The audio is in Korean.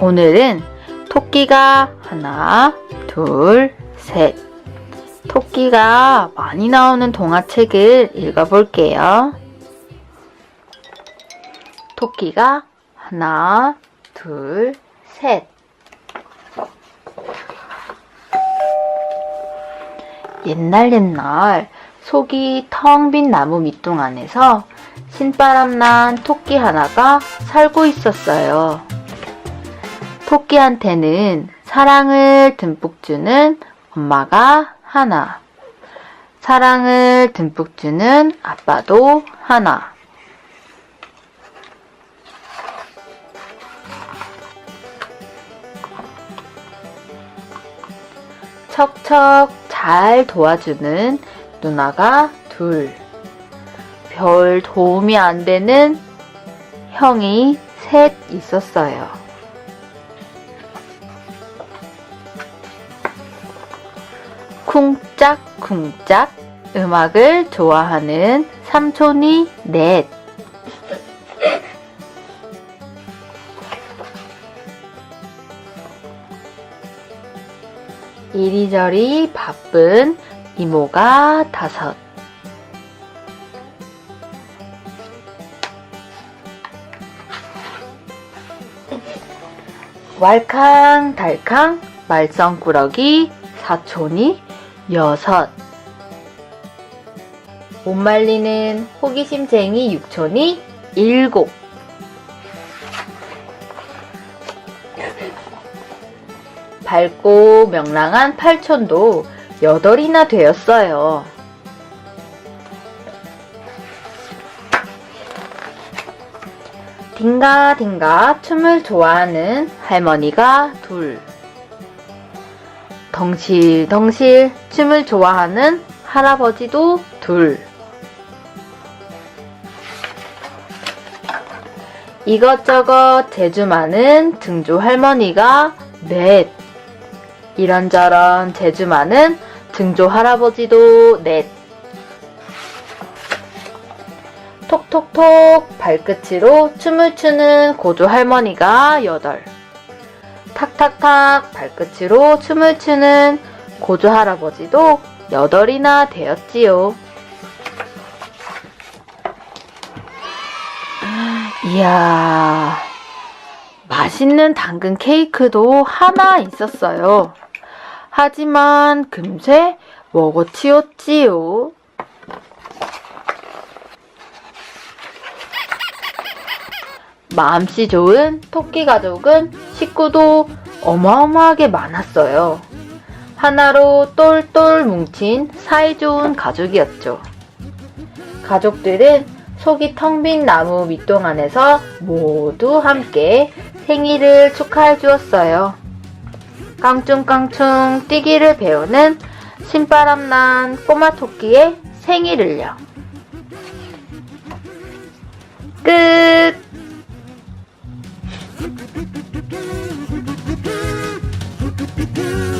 오늘은 토끼가 하나, 둘, 셋. 토끼가 많이 나오는 동화책을 읽어볼게요. 토끼가 하나, 둘, 셋. 옛날 옛날 속이 텅 빈 나무 밑동 안에서 신바람난 토끼 하나가 살고 있었어요. 토끼한테는 사랑을 듬뿍 주는 엄마가 하나, 사랑을 듬뿍 주는 아빠도 하나. 척척 잘 도와주는 누나가 둘. 별 도움이 안 되는 형이 셋 있었어요. 쿵짝쿵짝 음악을 좋아하는 삼촌이 넷. 이리저리 바쁜 이모가 다섯. 왈캉달캉 말썽꾸러기 사촌이 여섯. 못 말리는 호기심쟁이 육촌이 일곱. 밝고 명랑한 팔촌도 여덟이나 되었어요. 딩가딩가 춤을 좋아하는 할머니가 둘. 덩실덩실 춤을 좋아하는 할아버지도 둘. 이것저것 재주 많은 등조 할머니가 넷. 이런저런 재주 많은 등조 할아버지도 넷. 톡톡톡 발끝으로 춤을 추는 고조 할머니가 여덟. 탁탁탁 발끝으로 춤을 추는 고조 할아버지도 여덟이나 되었지요. 이야, 맛있는 당근 케이크도 하나 있었어요. 하지만 금세 먹어치웠지요. 마음씨 좋은 토끼 가족은 식구도 어마어마하게 많았어요. 하나로 똘똘 뭉친 사이좋은 가족이었죠. 가족들은 속이 텅 빈 나무 밑동 안에서 모두 함께 생일을 축하해 주었어요. 깡충깡충 뛰기를 배우는 신바람난 꼬마 토끼의 생일을요. 끝! Do do do do do do do do do do do do do do do